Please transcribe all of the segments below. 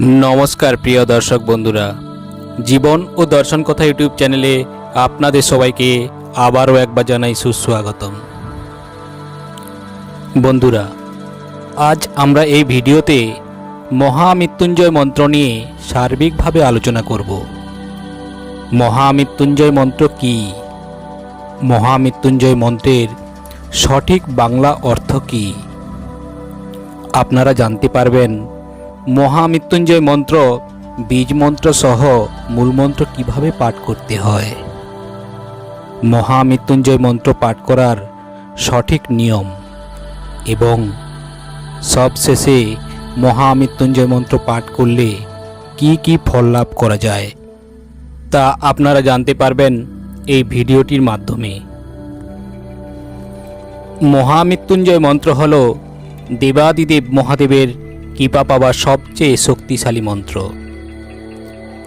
নমস্কার, প্রিয় দর্শক বন্ধুরা। জীবন ও দর্শন কথা ইউটিউব চ্যানেলে আপনাদের সবাইকে আবারও একবার জানাই সুস্বাগতম। বন্ধুরা, আজ আমরা এই ভিডিওতে মহামৃত্যুঞ্জয় মন্ত্র নিয়ে সার্বিকভাবে আলোচনা করব। মহামৃত্যুঞ্জয় মন্ত্র কি? মহামৃত্যুঞ্জয় মন্ত্রের সঠিক বাংলা অর্থ কী? আপনারা জানতে পারবেন মহামৃত্যুঞ্জয় মন্ত্র, বীজ মন্ত্র সহ মূলমন্ত্র কীভাবে পাঠ করতে হয়? মহামৃত্যুঞ্জয় মন্ত্র পাঠ করার সঠিক নিয়ম এবং সবশেষে মহামৃত্যুঞ্জয় মন্ত্র পাঠ করলে কি কি ফল লাভ করা যায় তা আপনারা জানতে পারবেন এই ভিডিওটির মাধ্যমে। মহামৃত্যুঞ্জয় মন্ত্র হল দেবাদিদেব মহাদেবের কৃপা পাওয়ার সবচেয়ে শক্তিশালী মন্ত্র।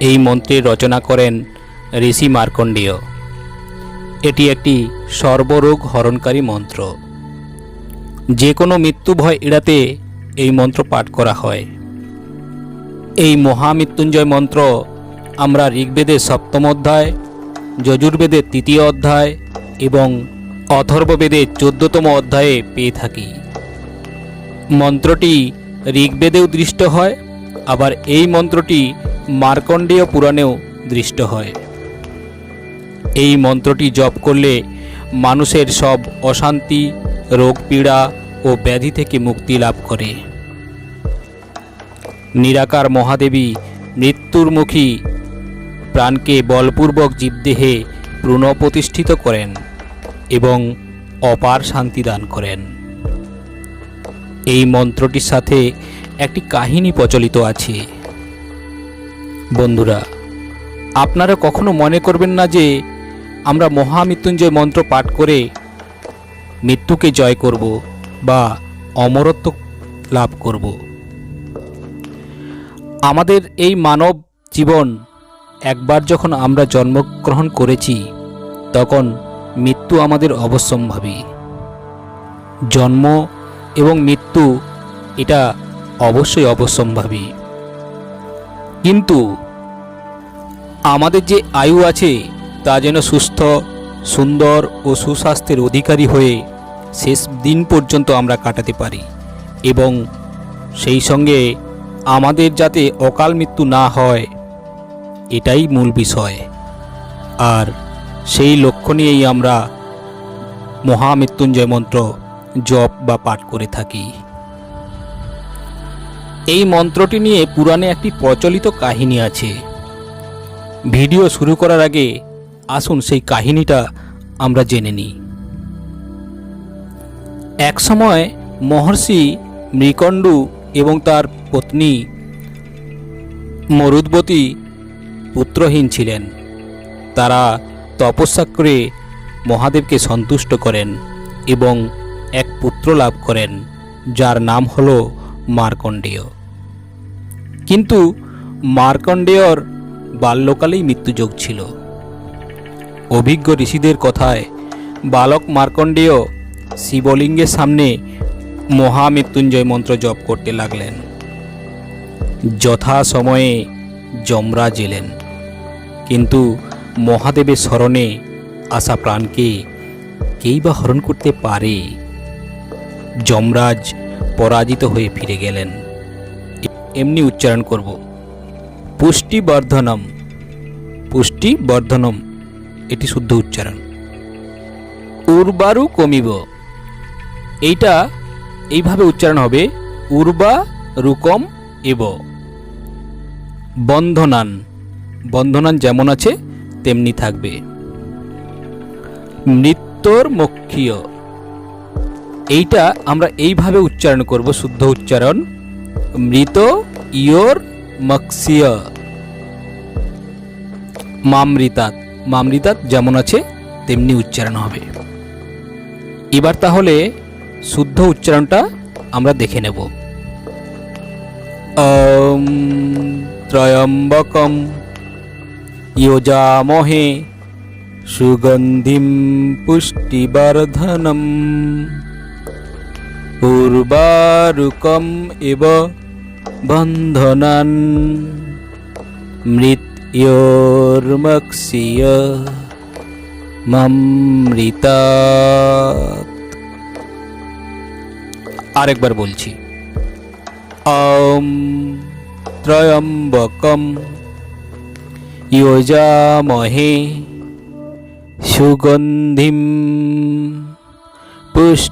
এই মন্ত্রের রচনা করেন ঋষি মার্কণ্ডেয়। এটি একটি সর্বরোগ হরণকারী মন্ত্র। যে কোনো মৃত্যু ভয় এড়াতে এই মন্ত্র পাঠ করা হয়। এই মহামৃত্যুঞ্জয় মন্ত্র আমরা ঋগ্বেদের সপ্তম অধ্যায়, যজুর্বেদের তৃতীয় অধ্যায় এবং অথর্ববেদের চোদ্দতম অধ্যায়ে পেয়ে থাকি। মন্ত্রটি ঋগ্বেদেও দৃষ্ট হয়, আবার এই মন্ত্রটি মার্কণ্ডেয় পুরাণেও দৃষ্ট হয়। এই মন্ত্রটি জপ করলে মানুষের সব অশান্তি, রোগ, পীড়া ও ব্যাধি থেকে মুক্তি লাভ করে। নিরাকার মহাদেবী মৃত্যুর মুখী প্রাণকে বলপূর্বক জীবদেহে পুনঃপ্রতিষ্ঠিত করেন এবং অপার শান্তি দান করেন। এই মন্ত্রটির সাথে একটি কাহিনী প্রচলিত আছে। বন্ধুরা, আপনারা কখনো মনে করবেন না যে আমরা মহামৃত্যুঞ্জয় মন্ত্র পাঠ করে মৃত্যুকে জয় করব বা অমরত্ব লাভ করব। আমাদের এই মানব জীবন একবার যখন আমরা জন্মগ্রহণ করেছি, তখন মৃত্যু আমাদের অবশ্যম্ভাবী। জন্ম এবং মৃত্যু এটা অবশ্যই অবশ্যম্ভাবী। কিন্তু আমাদের যে আয়ু আছে তা যেন সুস্থ, সুন্দর ও সুস্বাস্থ্যের অধিকারী হয়ে শেষ দিন পর্যন্ত আমরা কাটাতে পারি এবং সেই সঙ্গে আমাদের যাতে অকাল মৃত্যু না হয়, এটাই মূল বিষয়। আর সেই লক্ষ্য নিয়েই আমরা মহামৃত্যুঞ্জয় মন্ত্র জপ বা পাঠ করে থাকি। এই মন্ত্রটি নিয়ে পুরাণে একটি প্রচলিত কাহিনী আছে। ভিডিও শুরু করার আগে আসুন সেই কাহিনীটা আমরা জেনে নিই। একসময় মহর্ষি মৃকণ্ডু এবং তার পত্নী মরুদ্বতী পুত্রহীন ছিলেন। তারা তপস্যা করে মহাদেবকে সন্তুষ্ট করেন এবং এক পুত্র লাভ করেন, যার নাম হল মার্কণ্ডেয়। কিন্তু মার্কণ্ডেয়র বাল্যকালেই মৃত্যুযোগ ছিল। অভিজ্ঞ ঋষিদের কথায়, বালক মার্কণ্ডেয় শিবলিঙ্গের সামনে মহামৃত্যুঞ্জয় মন্ত্র জপ করতে লাগলেন। যথা সময়ে যমরাজ এলেন। কিন্তু মহাদেবের স্মরণে আসা প্রাণকে কেই বা হরণ করতে পারে? যমরাজ পরাজিত হয়ে ফিরে গেলেন। এমনি উচ্চারণ করব পুষ্টি বর্ধনম পুষ্টি বর্ধনম এটি শুদ্ধ উচ্চারণ। উর্বারু কমিব, এইটা এইভাবে উচ্চারণ হবে, উর্বা রুকম এব। বন্ধনান বন্ধনান যেমন আছে, তেমনি থাকবে। মৃত্যুর মুখ্যীয় এইটা আমরা এইভাবে উচ্চারণ করব শুদ্ধ উচ্চারণ মৃত ইয়োর মক্সিয় মামৃতাত মামৃতাত যেমন আছে তেমনি উচ্চারণ হবে এবার তাহলে শুদ্ধ উচ্চারণটা আমরা দেখে নেব ওম ত্রয়ম্বকম योजामहे सुगन्धिं पुष्टिवर्धनम् उर्वारुकम् इव বন্ধনান মৃত্যোর্মক্সিয় মমৃতা আরেকবার বলছি অম ত্রয়ম্বকম योजामहे सुगन्धिं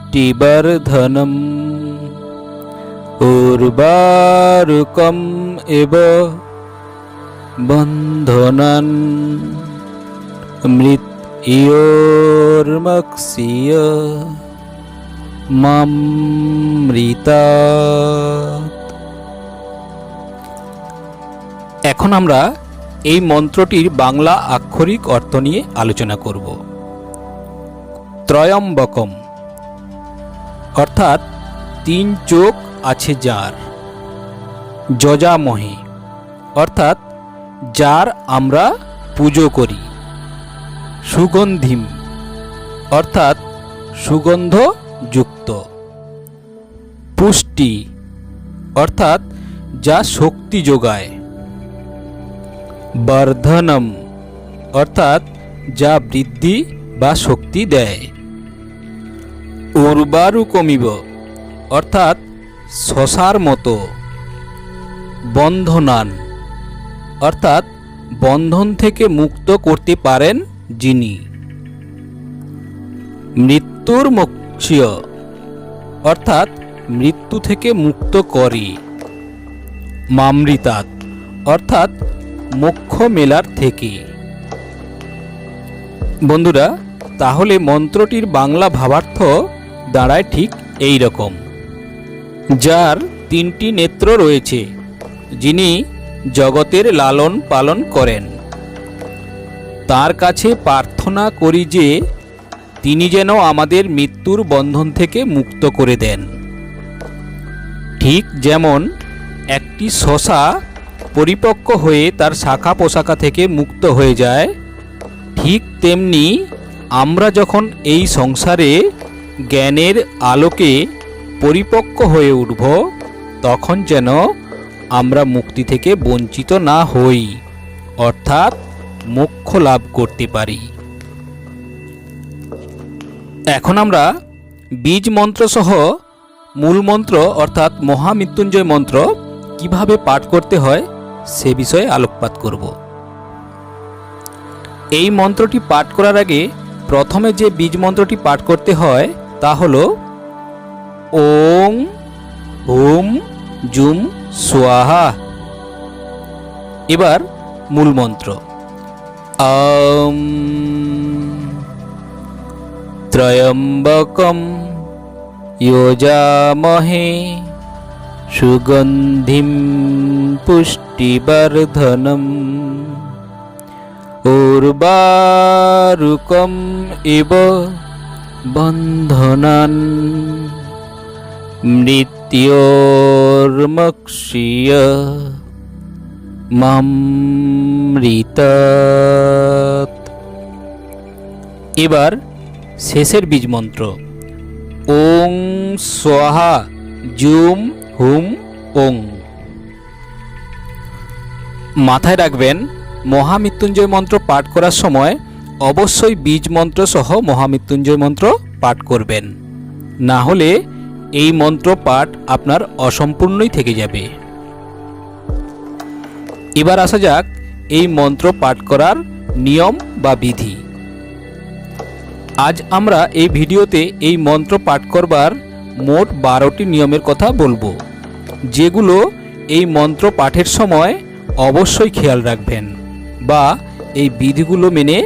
पुष्टिवर्धनम् उर्वारुकम् एव बन्धनान् मृत्योर्मक्षीय মামৃতা এখন আমরা এই মন্ত্রটির বাংলা আক্ষরিক অর্থ নিয়ে আলোচনা করব ত্রয়ম্বকম অর্থাৎ তিন চোখ আছে যার। যজামহে, অর্থাৎ যার আমরা পুজো করি। সুগন্ধিম, অর্থাৎ সুগন্ধ যুক্ত পুষ্টি, অর্থাৎ যা শক্তি যোগায়। বর্ধনম, অর্থাৎ যা বৃদ্ধি বা শক্তি দেয়। উর্বারু কমিব, অর্থাৎ শশার মতো। বন্ধনান, অর্থাৎ বন্ধন থেকে মুক্ত করতে পারেন যিনি। মৃত্যুর মোক্ষীয়, অর্থাৎ মৃত্যু থেকে মুক্ত করে। মামৃতাত, অর্থাৎ মোক্ষ মেলার থেকে। বন্ধুরা, তাহলে মন্ত্রটির বাংলা ভাবার্থ দাঁড়ায় ঠিক এই রকম। যার তিনটি নেত্র রয়েছে, যিনি জগতের লালন পালন করেন। তার কাছে প্রার্থনা করি যে, তিনি যেন আমাদের মৃত্যুর বন্ধন থেকে মুক্ত করে দেন। ঠিক যেমন একটি শশা পরিপক্ক হয়ে তার শাখা পোশাখা থেকে মুক্ত হয়ে যায়, ঠিক তেমনি আমরা যখন এই সংসারে জ্ঞানের আলোকে পরিপক্ক হয়ে উঠব, তখন যেন আমরা মুক্তি থেকে বঞ্চিত না হই, অর্থাৎ মোক্ষ লাভ করতে পারি। এখন আমরা বীজ মন্ত্র সহ মূল মন্ত্র, অর্থাৎ মহামৃত্যুঞ্জয় মন্ত্র, কীভাবে পাঠ করতে হয় সে বিষয়ে আলোকপাত করব। এই মন্ত্রটি পাঠ করার আগে প্রথমে যে বীজ মন্ত্রটি পাঠ করতে হয় তা হল ওং ওম জুম সোয়াহা এবার মূল মন্ত্র আম ত্রয়ম্বকম योजामहे सुगन्धिं पुष्टिवर्धनम् उर्वारुकम् इव বন্ধনান, মৃত্যোর্মক্ষীয় মামৃত এবার শেষের বীজ মন্ত্র ওং সোহা জুম হুম ওং। মাথায় রাখবেন, মহামৃত্যুঞ্জয় মন্ত্র পাঠ করার সময় অবশ্যই বীজ মন্ত্র সহ মহামৃত্যুঞ্জয় মন্ত্র পাঠ করবেন। না হলে এই মন্ত্র পাঠ আপনার অসম্পূর্ণই থেকে যাবে। এবার আসা যাক এই মন্ত্র পাঠ করার নিয়ম বা বিধি। আজ আমরা এই ভিডিওতে এই মন্ত্র পাঠ করবার মোট বারোটি নিয়মের কথা বলব, যেগুলো এই মন্ত্র পাঠের সময় অবশ্যই খেয়াল রাখবেন বা এই বিধিগুলো মেনে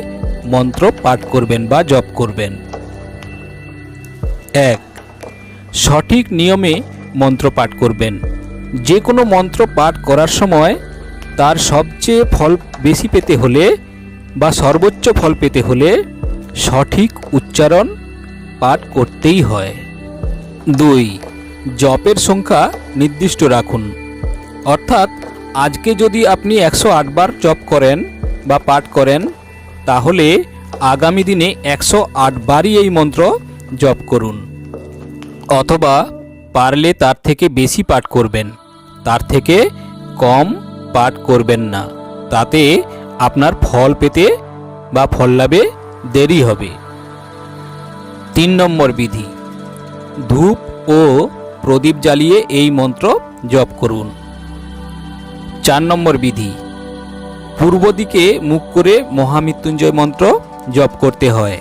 মন্ত্র পাঠ করবেন বা জপ করবেন। এক, সঠিক নিয়মে মন্ত্র পাঠ করবেন। যে কোনো মন্ত্র পাঠ করার সময় তার সবচেয়ে ফল বেশি পেতে হলে বা সর্বোচ্চ ফল পেতে হলে সঠিক উচ্চারণ পাঠ করতেই হয়। দুই, জপের সংখ্যা নির্দিষ্ট রাখুন। অর্থাৎ আজকে যদি আপনি একশো বার জপ করেন বা পাঠ করেন তাহলে আগামী দিনে একশো আট বারই এই মন্ত্র জপ করুন। অথবা পারলে তার থেকে বেশি পাঠ করবেন। তার থেকে কম পাঠ করবেন না। তাতে আপনার ফল পেতে বা ফল লাভে দেরি হবে। তিন নম্বর বিধি, ধূপ ও প্রদীপ জ্বালিয়ে এই মন্ত্র জপ করুন। চার নম্বর বিধি পূর্ব দিকে মুখ করে মহামৃত্যুঞ্জয় মন্ত্র জপ করতে হয়।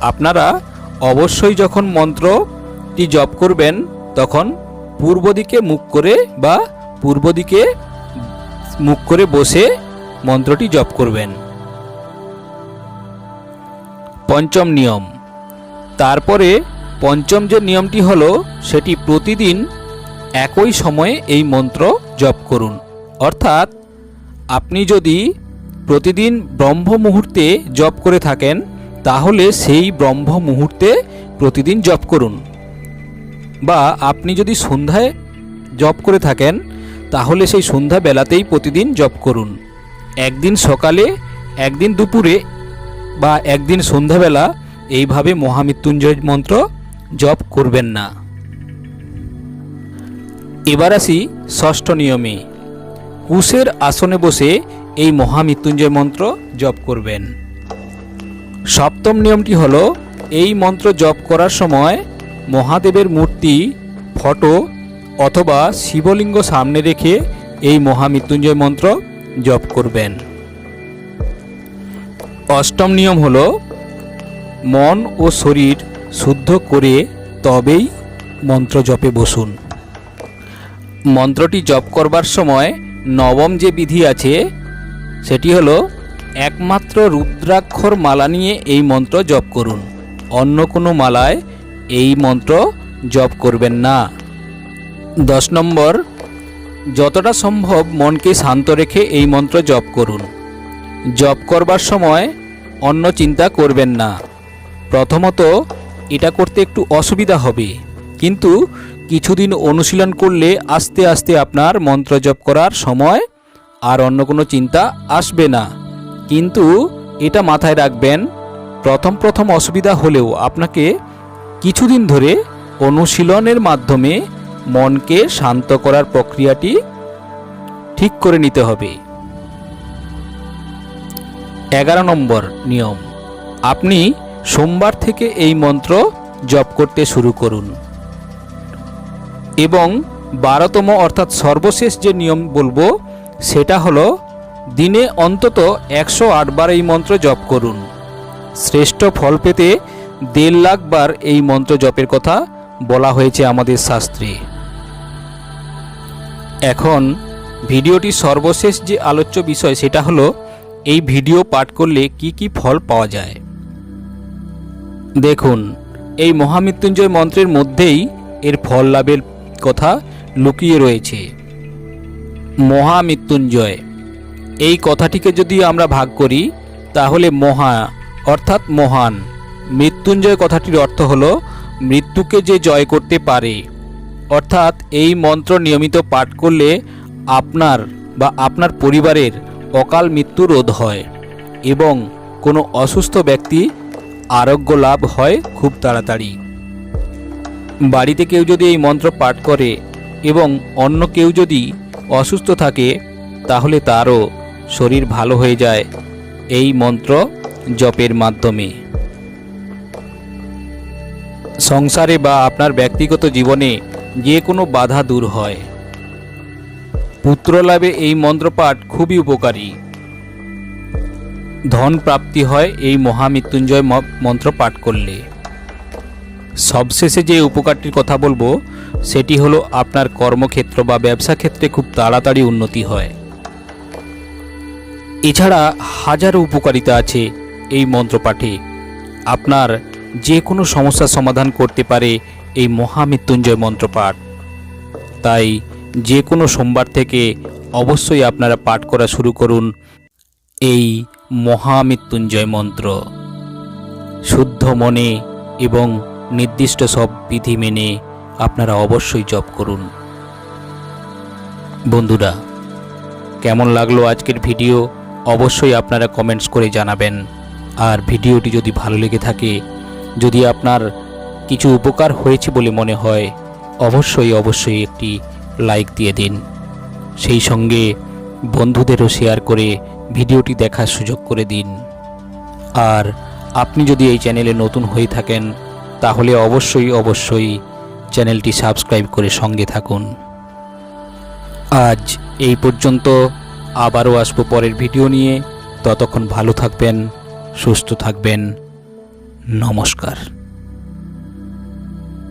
আপনারা অবশ্যই যখন মন্ত্রটি জপ করবেন, তখন পূর্ব দিকে মুখ করে বা পূর্ব দিকে মুখ করে বসে মন্ত্রটি জপ করবেন। পঞ্চম নিয়ম। তারপরে পঞ্চম যে নিয়মটি হলো, সেটি প্রতিদিন একই সময়ে এই মন্ত্র জপ করুন। অর্থাৎ আপনি যদি প্রতিদিন ব্রহ্ম মুহূর্তে জপ করে থাকেন, তাহলে সেই ব্রহ্ম মুহূর্তে প্রতিদিন জপ করুন। বা আপনি যদি সন্ধ্যায় জপ করে থাকেন, তাহলে সেই সন্ধ্যা বেলাতেই প্রতিদিন জপ করুন। একদিন সকালে, একদিন দুপুরে বা একদিন সন্ধ্যাবেলা এইভাবে মহামৃত্যুঞ্জয় মন্ত্র জপ করবেন না। এবার আসি ষষ্ঠ নিয়মে। কুশের আসনে বসে এই মহামৃত্যুঞ্জয় মন্ত্র জপ করবেন। সপ্তম নিয়মটি হলো, এই মন্ত্র জপ করার সময় মহাদেবের মূর্তি, ফটো অথবা শিবলিঙ্গ সামনে রেখে এই মহামৃত্যুঞ্জয় মন্ত্র জপ করবেন। অষ্টম নিয়ম হল, মন ও শরীর শুদ্ধ করে তবেই মন্ত্র জপে বসুন। মন্ত্রটি জপ করবার সময় নবম যে বিধি আছে, সেটি হলো, একমাত্র রুদ্রাক্ষর মালা নিয়ে এই মন্ত্র জপ করুন। অন্য কোনো মালায় এই মন্ত্র জপ করবেন না। দশ নম্বর, যতটা সম্ভব মনকে শান্ত রেখে এই মন্ত্র জপ করুন। জপ করবার সময় অন্য চিন্তা করবেন না। প্রথমত, এটা করতে একটু অসুবিধা হবে। কিন্তু কিছুদিন অনুশীলন করলে আস্তে আস্তে আপনার মন্ত্র জপ করার সময় আর অন্য কোনো চিন্তা আসবে না। কিন্তু এটা মাথায় রাখবেন, প্রথম প্রথম অসুবিধা হলেও আপনাকে কিছুদিন ধরে অনুশীলনের মাধ্যমে মনকে শান্ত করার প্রক্রিয়াটি ঠিক করে নিতে হবে। এগারো নম্বর নিয়ম, আপনি সোমবার থেকে এই মন্ত্র জপ করতে শুরু করুন। এবং বারোতম অর্থাৎ সর্বশেষ যে নিয়ম বলব, সেটা হলো, দিনে অন্তত একশো আটবার এই মন্ত্র জপ করুন। শ্রেষ্ঠ ফল পেতে দেড় লাখ বার এই মন্ত্র জপের কথা বলা হয়েছে আমাদের শাস্ত্রে। এখন ভিডিওটির সর্বশেষ যে আলোচ্য বিষয়, সেটা হলো, এই ভিডিও পাঠ করলে কি কি ফল পাওয়া যায়? দেখুন, এই মহামৃত্যুঞ্জয় মন্ত্রের মধ্যেই এর ফল লাভের কথা লুকিয়ে রয়েছে। মহামৃত্যুঞ্জয়। এই কথাটিকে যদি আমরা ভাগ করি, তাহলে মহা, অর্থাৎ মহান। মৃত্যুঞ্জয় কথাটির অর্থ হলো, মৃত্যুকে যে জয় করতে পারে। অর্থাৎ এই মন্ত্র নিয়মিত পাঠ করলে আপনার বা আপনার পরিবারের অকাল মৃত্যু রোধ হয় এবং কোনো অসুস্থ ব্যক্তি আরোগ্য লাভ হয় খুব তাড়াতাড়ি। বাড়িতে কেউ যদি এই মন্ত্র পাঠ করে এবং অন্য কেউ যদি অসুস্থ থাকে, তাহলে তারও শরীর ভালো হয়ে যায়। এই মন্ত্র জপের মাধ্যমে। সংসারে বা আপনার ব্যক্তিগত জীবনে যে কোনো বাধা দূর হয়। পুত্র লাভে এই মন্ত্রপাঠ খুবই উপকারী। ধন প্রাপ্তি হয় এই মহামৃত্যুঞ্জয় মন্ত্র পাঠ করলে। সবশেষে যে উপকারটির কথা বলব, সেটি হলো আপনার কর্মক্ষেত্র বা ব্যবসা ক্ষেত্রে খুব তাড়াতাড়ি উন্নতি হয়। এছাড়া হাজারো উপকারিতা আছে এই মন্ত্রপাঠে। আপনার যে কোনো সমস্যার সমাধান করতে পারে এই মহামৃত্যুঞ্জয় মন্ত্রপাঠ। তাই যে কোনো সোমবার থেকে অবশ্যই আপনারা পাঠ করা শুরু করুন এই মহামৃত্যুঞ্জয় মন্ত্র। শুদ্ধ মনে এবং নির্দিষ্ট সব বিধি মেনে আপনারা অবশ্যই জপ করুন। বন্ধুরা, কেমন লাগল আজকের ভিডিও? অবশ্যই আপনারা কমেন্টস করে জানাবেন। আর ভিডিওটি যদি ভালো লেগে থাকে, যদি আপনার কিছু উপকার হয়েছে বলে মনে হয়, অবশ্যই অবশ্যই একটি লাইক দিয়ে দিন। সেই সঙ্গে বন্ধুদেরও শেয়ার করে ভিডিওটি দেখার সুযোগ করে দিন। আর আপনি যদি এই চ্যানেলে নতুন হয়ে থাকেন তাহলে অবশ্যই অবশ্যই চ্যানেলটি সাবস্ক্রাইব করে সঙ্গে থাকুন। আজ এই পর্যন্ত আবারও আসব পরের ভিডিও নিয়ে। ততক্ষণ ভালো থাকবেন, সুস্থ থাকবেন। নমস্কার।